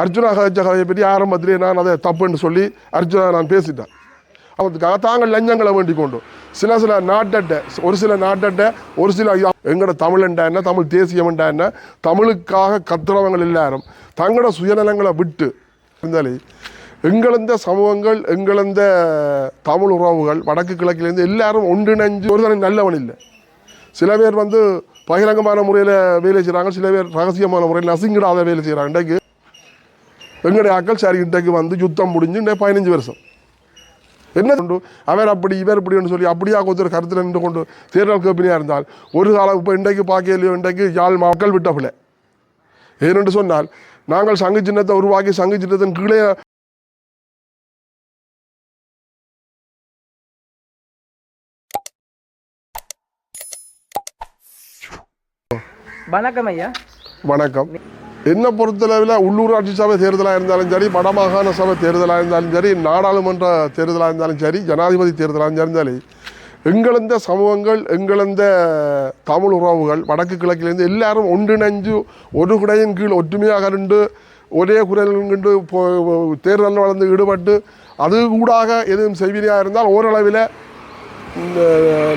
அர்ஜுனா கதைச்ச கதையை பற்றி ஆரம்பத்திலே நான் அதை தப்புன்னு சொல்லி அர்ஜுனா நான் பேசிட்டேன். அதுக்காக தாங்கள் லஞ்சங்களை வேண்டிக் கொண்டு. சில சில நாட்டட்ட ஒரு சில நாட்டட்ட ஒரு சில எங்களோட தமிழண்டா என்ன தமிழ் தேசியம்ண்டா என்ன தமிழுக்காக கத்துறவங்கள் எல்லாரும் தங்களோட சுயநலங்களை விட்டு இருந்தாலே எங்களந்த சமூகங்கள் எங்களந்த தமிழ் உறவுகள் வடக்கு கிழக்கிலேருந்து எல்லாரும் ஒன்றிணைஞ்சு ஒரு தனி நல்லவன் இல்லை. சில பேர் வந்து பகிரங்கமான முறையில் வேலை செய்கிறாங்க சில பேர் ரகசியமான முறையில் நசுங்கிடாத வேலை செய்கிறாங்க இன்றைக்கு எங்களுடைய ஆக்கள் சரி இன்றைக்கு வந்து யுத்தம் முடிஞ்சு பதினஞ்சு வருஷம். என்ன கொண்டு அவர் அப்படி இவர் இப்படின்னு சொல்லி அப்படியா ஒருத்தர் கருத்தில் நின்று கொண்டு தேர்தல் கம்பெனியாக இருந்தால் ஒரு காலம் இப்போ இன்றைக்கு பார்க்கலையோ இன்றைக்கு யாழ் மக்கள் விட்ட பிள்ளை. ஏனென்று சொன்னால் நாங்கள் சங்கு சின்னத்தை உருவாக்கி சங்கு சின்னத்தின் கீழே வணக்கம் ஐயா. வணக்கம். என்ன பொறுத்தளவில் உள்ளூராட்சி சபை தேர்தலாக இருந்தாலும் சரி வடமாகாண சபை தேர்தலாக இருந்தாலும் சரி நாடாளுமன்ற தேர்தலாக இருந்தாலும் சரி ஜனாதிபதி தேர்தலாக இருந்தாலும் எங்களந்த சமூகங்கள் எங்களந்த தமிழ் உறவுகள் வடக்கு கிழக்கிலேருந்து எல்லாரும் ஒன்றிணைஞ்சு ஒரு குடையின் கீழ் ஒற்றுமையாக இருந்து ஒரே குரல் கண்டு தேர்தலில் வளர்ந்து ஈடுபட்டு அது கூடாக எதுவும் செய்வினையாக இருந்தால் ஓரளவில் இந்த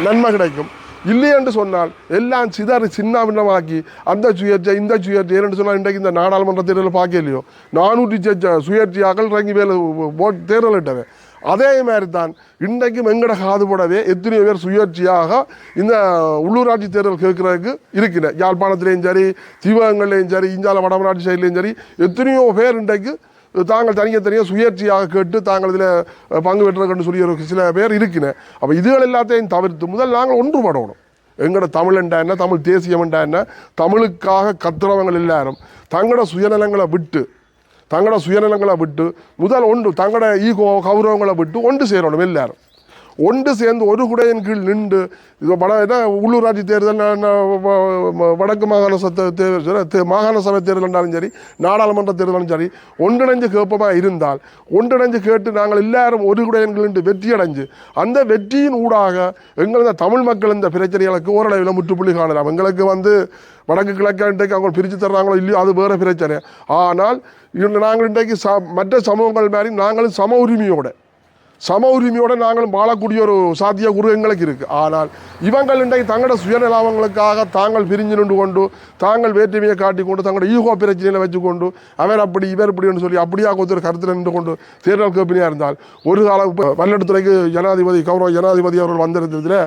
நன்மை கிடைக்கும். இல்லை என்று சொன்னால் எல்லாம் சிதறி சின்ன பின்னமாக்கி அந்த சுயேட்சை இந்த சுயேட்சை ஏன்னு சொன்னால் இன்றைக்கு இந்த நாடாளுமன்ற தேர்தலில் பார்க்கலையோ நானூற்றி சொச்ச சுயேட்சையாக்கள் இறங்கி வேலை ஓட் தேர்தல் அதே மாதிரி தான் இன்றைக்கும் எங்கட காதுபடவே எத்தனையோ பேர் சுயேட்சையாக இந்த உள்ளூராட்சி தேர்தல் கேட்குறதுக்கு இருக்கிற யாழ்ப்பாணத்துலேயும் சரி சிவகங்கள்லேயும் சரி இந்தியாவில் வடமராட்சி சைட்லேயும் சரி எத்தனையோ பேர் இன்றைக்கு தாங்கள் தனியாக தனியாக சுயேட்சையாக கேட்டு தாங்கள் இதில் பங்கு பெற்றதுன்னு சொல்லி ஒரு சில பேர் இருக்குன்னு அப்போ இதுகள் எல்லாத்தையும் தவிர்த்து முதல் நாங்கள் ஒன்றுபடணும். எங்களோட தமிழண்டா என்ன தமிழ் தேசியம்ண்டா என்ன தமிழுக்காக கத்துறவங்கள் எல்லாரும் தங்களோட சுயநலங்களை விட்டு தங்களோட சுயநலங்களை விட்டு முதல் ஒன்று தங்களோட ஈகோ கௌரவங்களை விட்டு ஒன்று சேரணும் எல்லாரும். ஒன்று சேர்ந்து ஒரு குடையின் கீழ் நின்று இது வட என்ன உள்ளூராட்சி தேர்தல் வடக்கு மாகாண சத்த தேர்தல் மாகாண சபை தேர்தல் இருந்தாலும் சரி நாடாளுமன்ற தேர்தலும் சரி ஒன்றிணைஞ்சு கேட்பமாக இருந்தால் ஒன்றிணைஞ்சு கேட்டு நாங்கள் எல்லாரும் ஒரு குடையின் கீழ் நின்று வெற்றி அடைஞ்சு அந்த வெற்றியின் ஊடாக எங்களது தமிழ் மக்கள் இந்த பிரச்சனைகளுக்கு ஓரளவில் முற்றுப்புள்ளி காணலாம். எங்களுக்கு வந்து வடக்கு கிழக்கு இன்றைக்கு அவங்க பிரித்து தர்றாங்களோ இல்லையோ அது வேறு பிரச்சனை. ஆனால் இன்று நாங்கள் இன்றைக்கு ச மற்ற சமூகங்கள் மாதிரி நாங்களும் சம உரிமையோடு சம உரிமையோட நாங்களும் வாழக்கூடிய ஒரு சாத்திய குரு எங்களுக்கு இருக்குது ஆனால் இவங்கள் இன்றைக்கு தங்களோட சுயநலாபங்களுக்காக தாங்கள் பிரிஞ்சு நின்று கொண்டு தாங்கள் வேற்றுமையை காட்டி கொண்டு தங்களோட ஈகோ பிரச்சனையில் வச்சுக்கொண்டு அவர் அப்படி இவர் இப்படின்னு சொல்லி அப்படியா ஒருத்தர் கருத்தில் நின்று கொண்டு தேர்தல் கம்பெனியாக இருந்தால் ஒரு காலம் இப்போ ஜனாதிபதி கௌரவ ஜனாதிபதி அவர்கள் வந்திருந்ததில்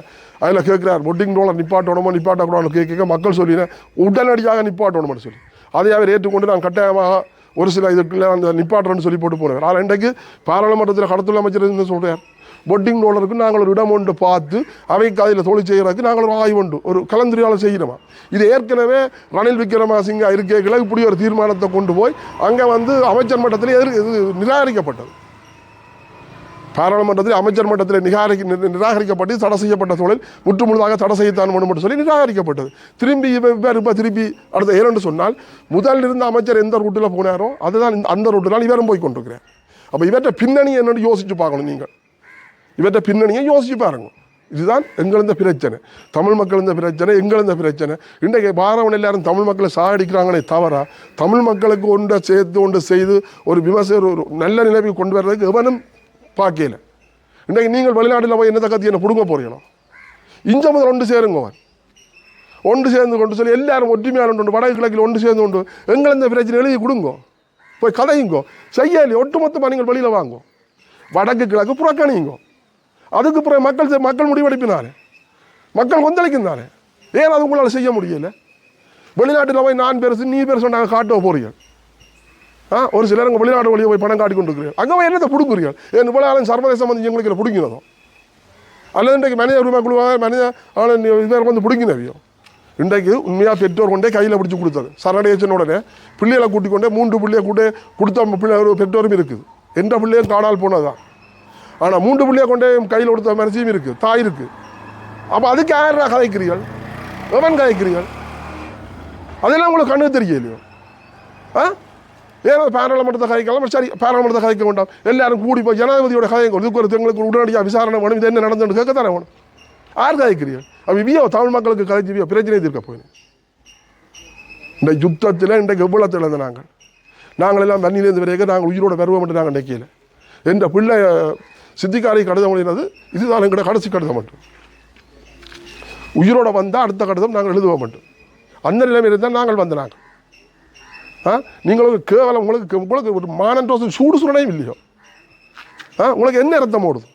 அதில் கேட்குறார் ஒட்டிங் டோலர் நிப்பாட்டணுமோ நிப்பாட்டக்கூடாது கேட்க மக்கள் சொல்லினேன் உடனடியாக நிப்பாட்டணும்னு சொல்லி. அதை அவர் ஏற்றுக்கொண்டு நான் கட்டாயமாக ஒரு சில இதுக்குள்ள அந்த நிப்பாட்டுறன்னு சொல்லி போட்டு போனார் ஆனால் இன்றைக்கு பாராளுமன்றத்தில் கடத்தல் அமைச்சர் சொல்கிறார் பொட்டிங் டோலருக்கு நாங்கள் ஒரு இடம் ஒன்று பார்த்து அவைக்கு அதில் தொழில் செய்கிறதுக்கு நாங்கள் ஒரு ஆய்வு உண்டு. ஒரு கலந்துரையாளர் செய்கிறோமா இது ஏற்கனவே ரணில் விக்ரமசிங்க இருக்கைகளை இப்படி ஒரு தீர்மானத்தை கொண்டு போய் அங்கே வந்து அமைச்சர் மட்டத்தில் எதிர் இது நிராகரிக்கப்பட்டது. பாராளுமன்றத்தில் அமைச்சர் மட்டத்தில் நிகாரிக்க நிராகரிக்கப்பட்டு தடை செய்யப்பட்ட தொழில் முற்று முழுதாக தடை செய்யத்தான் வேண்டும் என்று சொல்லி நிராகரிக்கப்பட்டது. திரும்பி இவர் இப்போ திருப்பி அடுத்த ஏன்னு சொன்னால் முதல் இருந்த அமைச்சர் எந்த ரூட்டில் போனாரோ அதுதான் இந்த- அந்த ரூட்டில் இவரும் போய் கொண்டிருக்கிறார். அப்போ இவற்றை பின்னணி என்னென்று யோசிச்சு பார்க்கணும் நீங்கள். இவற்றை பின்னணியை யோசிச்சு பாருங்க. இதுதான் எங்களுந்த பிரச்சனை. தமிழ் மக்கள் இந்த பிரச்சனை எங்களுந்த பிரச்சனை. இன்றைக்கு பாரவன் எல்லாரும் தமிழ் மக்களை சாகடிக்கிறாங்களே தவிர தமிழ் மக்களுக்கு ஒன்றை சேர்த்து ஒன்று செய்து ஒரு விமர்சன ஒரு நல்ல நிலைமை கொண்டு வர்றதுக்கு எவனும் பார்க்கல இன்றைக்கு நீங்கள் வெளிநாட்டில் போய் என்னத்தை கத்தி என்ன பிடுங்க போறீங்களோ? இஞ்ச முதல் ஒன்று சேருங்க ஒன்று சேர்ந்து கொண்டு சொல்லி எல்லாரும் ஒற்றுமையாக ஒன்று வடக்கு கிழக்கில் ஒன்று சேர்ந்து கொண்டு எங்களை இந்த பிரச்சனை எழுதி கொடுங்கோ. போய் கதையுங்கோ. செய்யலையே? ஒட்டுமொத்தமாக நீங்கள் வெளியில் வாங்கோ. வடக்கு கிழக்கு புறக்கணிங்கோ அதுக்கு பிறகு மக்கள் மக்கள் முடிவெடுப்பினாரு. மக்கள் கொந்தளிக்கும் ஏன் அது உங்களால் செய்ய முடியல? வெளிநாட்டில் போய் நான் பெருசு நீ பெருசு நாங்கள் காட்ட போறீங்க. ஒரு சிலர் உங்கள் வெளிநாடு வழியை போய் பணம் காட்டி கொண்டு அங்கே போய் என்னத்தை பிடுங்குறீர்கள்? ஏன் இவ்வளோ சர்வதேசம் வந்து எங்களுக்கு பிடிக்கிறதோ அல்லது இன்றைக்கு மனித உரிமை குழுவாக மனித ஆளும் இவர் வந்து பிடிங்கினவியோ இன்றைக்கு உண்மையாக பெற்றோர் கொண்டே கையில் பிடிச்சி கொடுத்தது. சரணடையச்சன உடனே பிள்ளைகளை கூட்டிக் கொண்டே மூன்று பிள்ளையை கூட்டே கொடுத்த பிள்ளை ஒரு பெற்றோரும் இருக்குது. எந்த பிள்ளையும் காணால் போனதான் ஆனால் மூன்று பிள்ளையை கொண்டே கையில் கொடுத்த மனசியும் இருக்குது தாய் இருக்குது அப்போ அதுக்கு யாரா கதைக்கிறீர்கள்? எவன் கதைக்கிறீர்கள்? அதெல்லாம் உங்களுக்கு கண்ணு தெரியலையோ ஆ? ஏன்னா பாராளுமன்றத்தை கதைக்கலாம் சரி பாராளுமன்றத்தை கதைக்க வேண்டாம். எல்லாரும் கூடி போய் ஜனாதிபதியோட கதைங்க இதுக்கு ஒரு எங்களுக்கு உடனடியாக விசாரணை வேணும் இது என்ன நடந்துன்னு கேட்கத்தானே வேணும். யார் கதைக்கிறீர்கள் அப்போ இவியோ தமிழ் மக்களுக்கு கதைச்சு பிரச்சனை தீர்க்க போயிடும் இந்த யுத்தத்தில் இன்றைக்கு எவ்வளோ இழந்த நாங்கள்? நாங்கள் எல்லாம் தண்ணியிலேருந்து வரைக்கும் நாங்கள் உயிரோட வருவோம் என்று நாங்கள் நினைக்கல. என்ற பிள்ளை சித்திக்காரி கடிதம் எழுதினது இதுதான் எங்களோட கடைசி கடிதம் மட்டும். உயிரோட வந்தால் அடுத்த கடிதம் நாங்கள் எழுதுவோம் மட்டும். அந்த நிலைமையில் இருந்தால் நாங்கள் வந்த நாங்கள். ஆ? நீங்களுக்கு கேவலம் உங்களுக்கு உங்களுக்கு ஒரு மானன்றோசம் சூடு சுரணையும் இல்லையோ? ஆ? உங்களுக்கு என்ன ரத்தம் ஓடுது?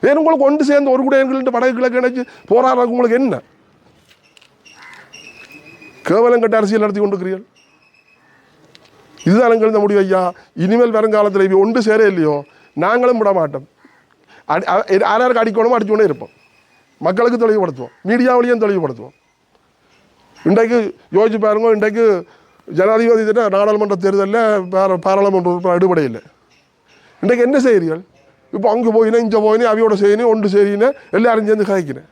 ஏன் உங்களுக்கு ஒன்று சேர்ந்து ஒரு கூட எங்கள்கிட்ட வடக்கு கிழக்கு இணைச்சு போராடுறதுக்கு உங்களுக்கு என்ன? கேவலம் கட்ட அரசியல் நடத்தி கொண்டிருக்கிறீர்கள். இதுதான் எங்கள் முடிவு ஐயா. இனிமேல் வருங்காலத்தில் இப்போ ஒன்று சேர இல்லையோ? நாங்களும் விட மாட்டோம். அடி யாராருக்கு அடிக்கணுமோ அடிச்சுக்கொண்டே இருப்போம். மக்களுக்கு தெளிவுபடுத்துவோம். மீடியாவிலையும் தெளிவுபடுத்துவோம். இன்றைக்கு யோசிச்சு பாருங்க இன்றைக்கு ஜனாதிபதி திட்ட நாடாளுமன்ற தேர்தலில் பார- பாராளுமன்ற உறுப்பினர் அடிப்படை இன்றைக்கு என்ன செய்கிறீர்கள் இப்போ அங்கே போயினே இங்கே போயினே அவையோட செய்யணும் ஒன்று செய்யினே எல்லாரும் சேர்ந்து கதைக்கிறேன்.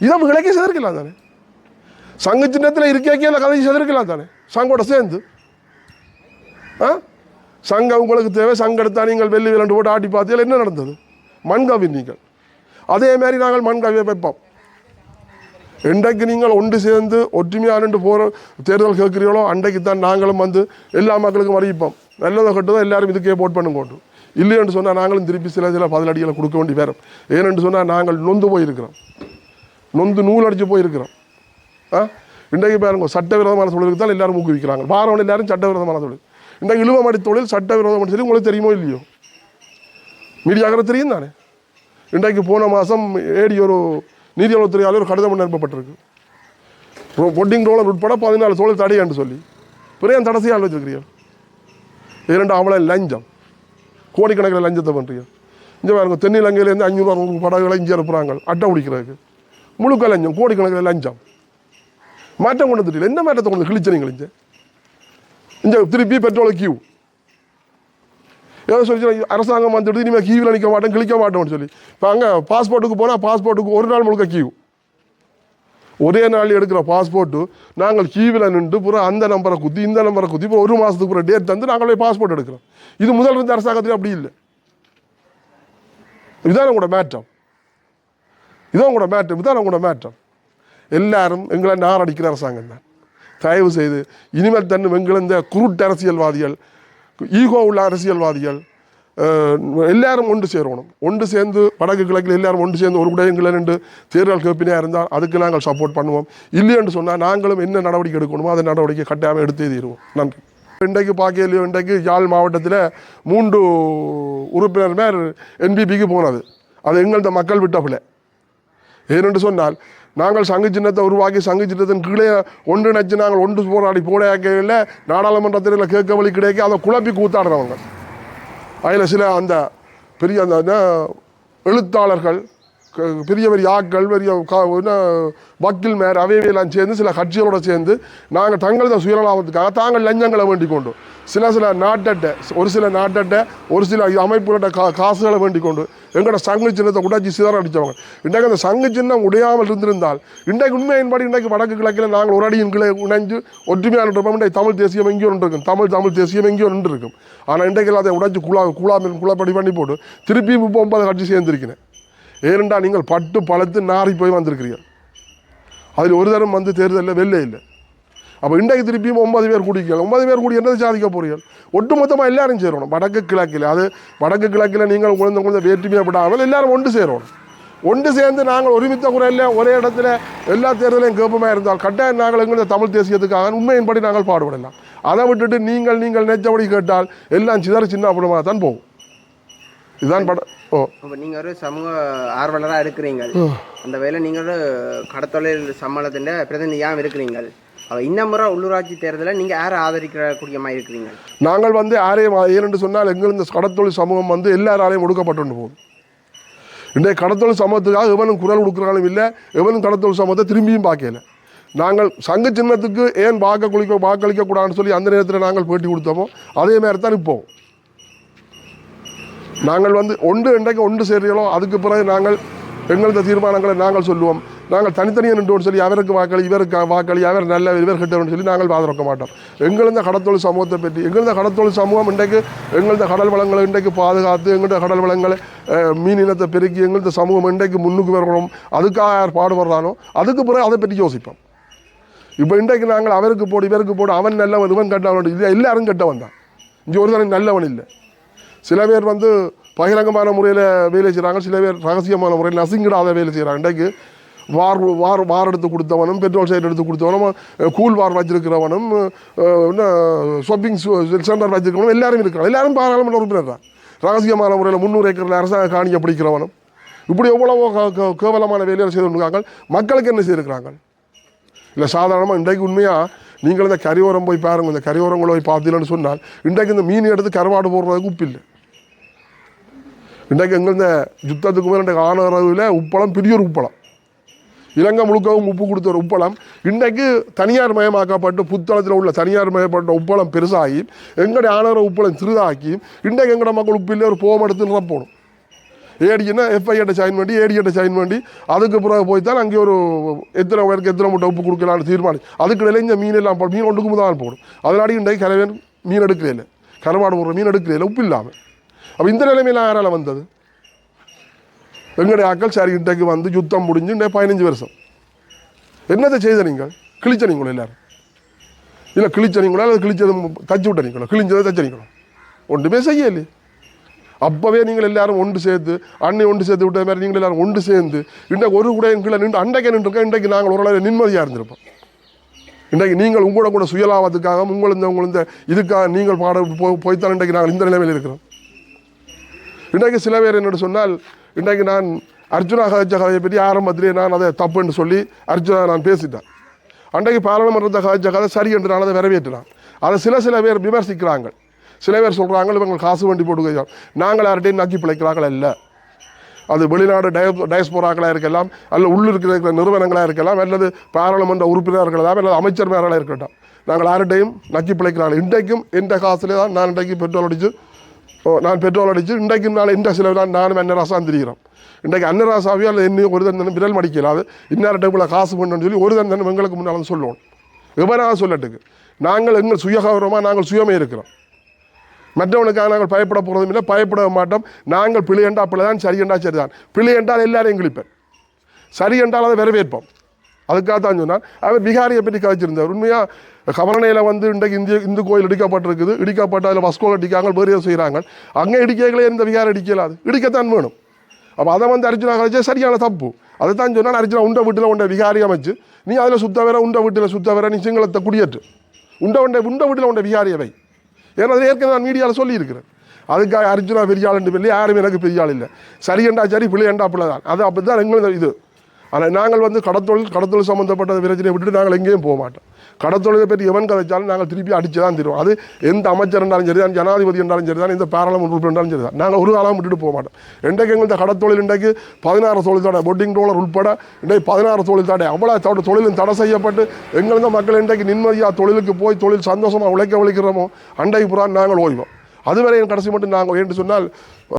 இதை விளக்கி செதற்கலாம் தானே? சங்க சின்னத்தில் இருக்கைக்கே அந்த கதையை செதற்கலாம் தானே? சங்கோட சேர்ந்து. ஆ? சங்கம் உங்களுக்கு தேவை சங்கம் எடுத்தா நீங்கள் வெள்ளி விரண்டு போட்டு ஆட்டி பார்த்தீர்கள் என்ன நடந்தது? மண்கவி நீங்கள். அதே மாதிரி நாங்கள் மண்கவியை வைப்போம். என்றைக்கு நீங்கள் ஒன்று சேர்ந்து ஒற்றுமையாக ரெண்டு போகிற தேர்தல் கேட்குறீங்களோ அன்றைக்கு தான் நாங்களும் வந்து எல்லா மக்களுக்கும் அறிவிப்போம். நல்லதை கட்டுதான் எல்லாரும் இதுக்கே போட் பண்ணுங்கோட்டு இல்லையென்று சொன்னால் நாங்களும் திருப்பி சில சில பதிலடிகளை கொடுக்க வேண்டி வேறும் ஏனென்று சொன்னால் நாங்கள் நொந்து போயிருக்கிறோம். நொந்து நூல் அடித்து போயிருக்கிறோம். ஆ? இன்றைக்கு பாருங்க சட்டவிரோதமான தொழிலுக்கு தான் எல்லாரும் ஊக்குவிக்கிறாங்க. வாரவன் எல்லாரும் சட்டவிரோதமான தொழில். இன்றைக்கு இழுவமடி தொழில் சட்டவிரோதமான சொல்லி உங்களுக்கு தெரியுமோ இல்லையோ? மீடியாக்கிற தெரியும் தானே? இன்றைக்கு போன மாதம் ஏடி ஒரு நீதியளவுத்துறையால் ஒரு கடிதம் அனுப்பப்பட்டிருக்கு ரோ- பொட்டிங் ரோலர் உட்பட பதினாலு தொழில் தடை என்று சொல்லி. பிறகு தடைசியாக அனுப்பிச்சிருக்கிறீர்கள் இரண்டு அவளை லஞ்சம். கோடிக்கணக்கில் லஞ்சத்தை பண்ணுறீங்க இங்கே பாருங்க தென்னிலங்கையிலேருந்து அஞ்சூறு அறுநூறு படகுகளை இங்கே அனுப்புகிறாங்க அட்டை பிடிக்கிறதுக்கு. முழுக்க லஞ்சம் கோடிக்கணக்கில் லஞ்சம். மாற்றம் கொண்டு வந்துட்டீங்க என்ன மாற்றத்தை கொண்டு கிழிச்சனீங்க இங்கே? இங்கே திருப்பி பெட்ரோல் கியூ ஏதோ சொல்லி அரசாங்கம் வந்துடுது இனிமேல் கியூவில் நிற்க மாட்டேன் கிழிக்க மாட்டோம்னு சொல்லி. இப்போ அங்கே பாஸ்போர்ட்டுக்கு போனால் பாஸ்போர்ட்டுக்கு ஒரு நாள் முழுக்க கியூ ஒரே நாள் எடுக்கிற பாஸ்போர்ட்டு நாங்கள் கியூவில் நின்று பூரா அந்த நம்பரை குத்தி இந்த நம்பரை குத்தி இப்போ ஒரு மாதத்துக்கு பூரா டேட் தந்து நாங்கள் போய் பாஸ்போர்ட் எடுக்கிறோம். இது முதல் இருந்த அரசாங்கத்தில் அப்படி இல்லை. இதுதான் உங்களோட மேட்டம் இதான் உங்களோட மேட்டம் இதுதான் உங்களோட மேட்டம் எல்லாரும் எங்களை நாரடிக்கிற அரசாங்கம் தான். தயவு செய்து இனிமேல் தன்னும் எங்களை இந்த குருட்டு அரசியல்வாதிகள் ஈகோ உள்ள அரசியல்வாதிகள் எல்லாரும் ஒன்று சேரணும். ஒன்று சேர்ந்து வடக்கு கிழக்கில் எல்லாரும் ஒன்று சேர்ந்து ஒரு குடையங்களை நின்று தேர்தல் கேப்பினையாக இருந்தால் அதுக்கு நாங்கள் சப்போர்ட் பண்ணுவோம். இல்லையென்று சொன்னால் நாங்களும் என்ன நடவடிக்கை எடுக்கணுமோ அந்த நடவடிக்கை கட்டாயமாக எடுத்து தீருவோம். நன்றி. இன்றைக்கு பார்க்கலையோ இன்றைக்கு யாழ் மாவட்டத்தில் மூன்று உறுப்பினர் மேல் என்பிபிக்கு போனது. அது எங்கள்கிட்ட மக்கள் விட்ட பிள்ளை ஏனென்று சொன்னால் நாங்கள் சங்கு சின்னத்தை உருவாக்கி சங்கு சின்னத்தின் கீழே ஒன்றிணைச்சு நாங்கள் ஒன்று போராடி போடையாக்கையில் நாடாளுமன்றத்தில் கேட்க வழி கிடைக்க அதை குழப்பி கூத்தாடுறவங்க. அதில் சில அந்த பெரிய அந்த எழுத்தாளர்கள் பெரிய பெரிய ஆக்கள் பெரிய கா- என்ன வக்கீல் மேர் அவையெல்லாம் சேர்ந்து சில கட்சிகளோடு சேர்ந்து நாங்கள் தங்களது சுயநலாபத்துக்காக தாங்கள் லஞ்சங்களை வேண்டிக் கொண்டு சில சில நாட்டட்ட ஒரு சில நாட்டட்ட ஒரு சில அமைப்புகளோட கா காசுகளை வேண்டிக் கொண்டு எங்களோட சங்கு சின்னத்தை உடைச்சி சிதற அடித்தவங்க இன்றைக்கு அந்த சங்கு சின்னம் உடையாமல் இருந்திருந்தால் இன்றைக்கு உண்மையின்படி இன்றைக்கு வடக்கு கிழக்கில் நாங்கள் ஒரு அடியின் கிளை உணைஞ்சு ஒற்றுமையான இருப்போம் இன்றைக்கு தமிழ் தேசியம் எங்கேயோ ஒன்று இருக்கும். தமிழ் தமிழ் தேசியம் எங்கேயோ நின்று இருக்கும். ஆனால் இன்றைக்கு அதை உடைச்சி குழா குழா குழப்படி பண்ணி போட்டு திருப்பி இப்போ கட்சி சேர்ந்திருக்கிறேன். ஏனென்றா நீங்கள் பட்டு பழத்து நாரி போய் வந்திருக்கிறீர்கள். அதில் ஒரு தரம் வந்து தேர்தலில் வெளில இல்லை. அப்போ இன்றைக்கு திருப்பியும் ஒன்பது பேர் குடிக்கலாம் ஒன்பது பேர் கூடி என்னது சாதிக்க போறீர்கள்? ஒட்டுமொத்தமாக எல்லாரும் சேரணும். வடக்கு கிழக்கில். அது வடக்கு கிழக்கில் நீங்கள் குழந்தை குழந்தை வேற்றுமையாக விடாமல் எல்லாரும் ஒன்று சேரணும். ஒன்று சேர்ந்து நாங்கள் ஒருமித்த குரலில் ஒரே இடத்துல எல்லா தேர்தலையும் கேப்பமாக இருந்தால் கட்டாயம் நாங்கள் எங்கள் தமிழ் தேசியத்துக்காக உண்மையின்படி நாங்கள் பாடுபடலாம். அதை விட்டுட்டு நீங்கள் நீங்கள் நினைச்சபடி கேட்டால் எல்லாம் சிதற சின்ன அப்புறமாக தான் போகும். இதுதான் பட ஓ. அப்போ நீங்கள் ஒரு சமூக ஆர்வலராக இருக்கிறீங்க. அந்த வேலை நீங்கள் ஒரு கடத்தொழில் சம்மளத்தின் பிரதிநிதியாக இருக்கிறீங்க. அப்போ இந்த முறை உள்ளூராட்சி தேர்தலில் நீங்கள் யாரை ஆதரிக்கக்கூடிய மாதிரி இருக்கிறீங்க? நாங்கள் வந்து யாரையும் ஏனென்று சொன்னால் எங்கள் இந்த கடத்தொழில் சமூகம் வந்து எல்லாராலையும் ஒடுக்கப்பட்டு போகும். இன்றைய கடத்தொழில் சமூகத்துக்காக எவனும் குரல் கொடுக்குறாலும் இல்லை எவனும் கடத்தொழில் சமூகத்தை திரும்பியும் பார்க்கல. நாங்கள் சங்க சின்னத்துக்கு ஏன் வாக்க குளிக்க வாக்களிக்க கூடாதுன்னு சொல்லி அந்த நேரத்தில் நாங்கள் பேட்டி கொடுத்தோமோ அதே மாதிரி தான் இப்போ நாங்கள் வந்து ஒன்று என்றைக்கு ஒன்று சேர்றீங்களோ அதுக்கு பிறகு நாங்கள் எங்களது தீர்மானங்களை நாங்கள் சொல்லுவோம். நாங்கள் தனித்தனியாக நின்றோம்னு சொல்லி அவருக்கு வாக்களி இவருக்கு வாக்களி அவர் நல்ல இவர் கெட்டவன் சொல்லி நாங்கள் பாதுகாக்க மாட்டோம். எங்களது கடத்தொழில் சமூகத்தை பற்றி எங்களது கடத்தொழில் சமூகம் இன்றைக்கு எங்களது கடல் வளங்களை இன்றைக்கு பாதுகாத்து எங்களது கடல் வளங்களை மீன் இனத்தை பெருக்கி எங்களது சமூகம் இன்றைக்கு முன்னுக்கு வரணும். அதுக்காக யார் பாடுபடுறானோ அதுக்கு பிறகு அதை பற்றி யோசிப்போம். இப்போ இன்றைக்கு நாங்கள் அவருக்கு போடு இவருக்கு போடு அவன் நல்லவன் இவன் கெட்டவன் இது எல்லாரும் கெட்டவன் தான். இங்கே ஒரு நல்லவன் இல்லை. சில பேர் வந்து பகிரங்கமான முறையில் வேலை செய்கிறாங்க சில பேர் ரகசியமான முறையில் நசுங்கிடாத வேலை செய்கிறாங்க இன்றைக்கு வார் வார் வார் எடுத்து கொடுத்தவனும் பெட்ரோல் சைடு எடுத்து கொடுத்தவனும் கூல் வார் வச்சிருக்கிறவனும் என்ன ஷாப்பிங் சென்டர் வச்சிருக்கிறவனும் எல்லாரும் இருக்கிறான் எல்லாரும் பாராளுமன்ற உறுப்பினர் தான். ரகசியமான முறையில் முந்நூறு ஏக்கரில் அரசாங்க காணிக்க பிடிக்கிறவனும் இப்படி எவ்வளவோ கேவலமான வேலையை செய்து கொண்டிருக்காங்க. மக்களுக்கு என்ன செய்திருக்கிறாங்க? இல்லை சாதாரணமாக இன்றைக்கு உண்மையாக நீங்கள் இந்த கரையோரம் போய் பாருங்கள் இந்த கரையோரங்களை போய் பார்த்தீங்கன்னு சொன்னால் இன்றைக்கு இந்த மீன் எடுத்து கருவாடு போடுறதுக்கு உப்பு இல்லை இன்றைக்கு எங்க இந்த யுத்தத்துக்கு மேலே இன்றைக்கு ஆனரவில் உப்பளம் பெரிய ஒரு உப்பளம். இலங்கை முழுக்கவும் உப்பு கொடுத்த ஒரு உப்பளம். இன்றைக்கு தனியார் மயமாக்கப்பட்டு புத்தளத்தில் உள்ள தனியார் மயப்பட்ட உப்பளம் பெருசாகி எங்களுடைய ஆனர உப்பளம் சிறிதாக்கி இன்றைக்கு எங்களோட மக்கள் உப்பு இல்லை ஒரு போம் எடுத்து நிரப்பணும் ஏடிக்குன்னா எஃப்ஐஆர்ட்ட சைன் பண்ணி ஏடிஎட்ட சைன் பண்ணி அதுக்கு பிறகு போய் தான் அங்கே ஒரு எத்தனை பேருக்கு எத்தனை மூட்டை உப்பு கொடுக்கலான்னு தீர்மானம் அதுக்கு இடையில இந்த மீன் எல்லாம் போ- மீன் ஒன்றுக்கு தான் போடும். அதனாடி இன்றைக்கு கரவேன் மீன் எடுக்கிறேன் கருவாடு போடுற மீன் எடுக்கிறேன் உப்பு இல்லாமல் அப்போ இந்த நிலைமையில் யாரால் வந்தது? எங்களுடைய ஆக்கள் சரி வந்து யுத்தம் முடிஞ்சு பதினஞ்சு வருஷம். என்னத்தை செய்த நீங்கள்? கிழிச்ச நீங்களோ எல்லாரும்? இல்லை கிழிச்ச நீங்களோ அல்லது கிழிச்சது தச்சு விட்ட நீங்களோ கிழிஞ்சதை தச்ச நீங்களோ? ஒன்றுமே செய்யலையே. அப்போவே நீங்கள் எல்லாரும் ஒன்று சேர்த்து அன்னை ஒன்று சேர்த்து விட்ட மாதிரி நீங்கள் எல்லாரும் ஒன்று சேர்ந்து இன்றைக்கு ஒரு கூட கீழே நின்று அன்றைக்கே நின்றுருக்கோம் இன்றைக்கு நாங்கள் ஓரளவு நிம்மதியாக இருந்திருப்போம். இன்றைக்கு நீங்கள் உங்களோட கூட சுயலாபத்துக்காக உங்கள் இந்த உங்கள் இந்த இதுக்காக நீங்கள் பாட போய் போய்த்தான் இன்றைக்கு நாங்கள் இந்த நிலைமையில் இருக்கிறோம். இன்றைக்கு சில பேர் என்னோட சொன்னால் இன்றைக்கு நான் அர்ஜுனா கதைச்ச கதையை பற்றி ஆரம்பத்திலே நான் அதை தப்புன்னு சொல்லி அர்ஜுனா நான் பேசிட்டேன். அன்றைக்கு பாராளுமன்றத்தை கதைச்ச கதை சரி என்று நான் அதை வரவேற்றினான் அதை சில சில பேர் விமர்சிக்கிறாங்க. சில பேர் சொல்கிறாங்க இவங்க காசு வண்டி போட்டு நாங்கள் யார்கிட்டையும் நக்கி பிழைக்கிறாங்களா இல்லை அது வெளிநாடு டய டயஸ்போராக்களாக இருக்கலாம் அல்ல உள்ளிருக்கிற இருக்கிற நிறுவனங்களாக இருக்கலாம் அல்லது பாராளுமன்ற உறுப்பினராக அல்லது அமைச்சர் அமைச்சர்மார்களாக இருக்கட்டும். நாங்கள் யார்கிட்டையும் நக்கி பிழைக்கிறாங்க இன்றைக்கும் எந்த காசுலேயே தான் நான் இன்றைக்கு பெட்ரோல் அடித்து ஓ, நான் பெட்ரோல் அடித்து இன்றைக்கும் நான் இந்த செலவு தான் நானும் அன்னராசான் தெரிகிறோம் இன்றைக்கு அன்னராசாவையோ அல்லது இன்னும் ஒரு தந்தனம் விரல் மடிக்கலாது இன்னார் டைப்பில் காசு பண்ணணும்னு சொல்லி ஒரு தந்தனம் எங்களுக்கு முன்னால் சொல்லுவோம் சொல்லணும் சொல்லட்டுக்கு நாங்கள் எங்கள் சுயகௌரவமாக நாங்கள் சுயமே இருக்கிறோம் மற்றவனுக்காக நாங்கள் பயப்பட போகிறதும் இல்லை பயப்பட மாட்டோம் நாங்கள் பிழை என்றால் பிள்ளை தான் சரி என்றா சரி தான் என்றால் எல்லாரையும் கிழிப்பேன் சரி என்றால் அதை வரவேற்போம் அதுக்காக தான் சொன்னால் அவர் பிகாரியை பற்றி கதைச்சிருந்தார் உண்மையாக கவரணையில் வந்து இன்றைக்கு இந்திய இந்து கோயில் இடிக்கப்பட்டிருக்குது. இடிக்கப்பட்ட அதில் வஸ்கோல் அடிக்காங்க வேறு செய்கிறாங்க அங்கே இடிக்கங்களே இந்த விகாரம் இடிக்கலாது இடிக்கத்தான் வேணும். அப்போ அதை வந்து அர்ஜுனா கழிச்சா சரியான தப்பு. அதை தான் சொன்னால் அர்ஜுனா உண்ட வீட்டில் உண்ட விகாரி அமைச்சு நீ அதில் சுத்த வர உண்ட வீட்டில் சுத்த வர நீ சிங்களத்தை குடியேற்று. உண்ட உண்ட உண்ட வீட்டில் உண்ட விகாரியவை ஏன்னா அது ஏற்கனவே நான் மீடியாவில் சொல்லியிருக்கிறேன் அதுக்காக அர்ஜுனா பெரிய என்று சொல்லி யாரும் எனக்கு பெரியாள் இல்லை. சரி என்றா சரி பிள்ளை என்றா பிள்ளை தான். அது அப்படி தான் எங்களுக்கு இது. ஆனால் நாங்கள் வந்து கடத்தொழில் கடத்தொழில் சம்மந்தப்பட்ட பிரச்சனையை விட்டுட்டு நாங்கள் எங்கேயும் போக மாட்டோம். கடத்தொழிலை பற்றி எவன் கதைச்சாலும் நாங்கள் திருப்பி அடிச்சு தான் தருவோம். அது எந்த அமைச்சர் என்றாலும் சரி தான் ஜனாதிபதி என்றாலும் சரி தான் இந்த பாராளுமன்ற உறுப்பினர் என்றாலும் சரி தான். நாங்கள் ஒரு காலம் விட்டுட்டு போக மாட்டோம். இன்றைக்கு எங்கள்கிட்ட கடத்தொழில் இன்றைக்கு பதினாறு தொழில் தடை பொட்டிங் டோலர் உட்பட இன்றைக்கு பதினாறு தொழில் தடை. அவ்வளோ தோட்ட தொழிலும் தடை செய்யப்பட்டு எங்களுக்கு மக்கள் இன்றைக்கு நிம்மதியாக தொழிலுக்கு போய் தொழில் சந்தோஷமாக உழைக்க உழைக்கிறோமோ அண்டை புறா நாங்கள் ஓய்வோம். அதுவரை என் கடைசி மட்டும் நாங்கள் என்று சொன்னால்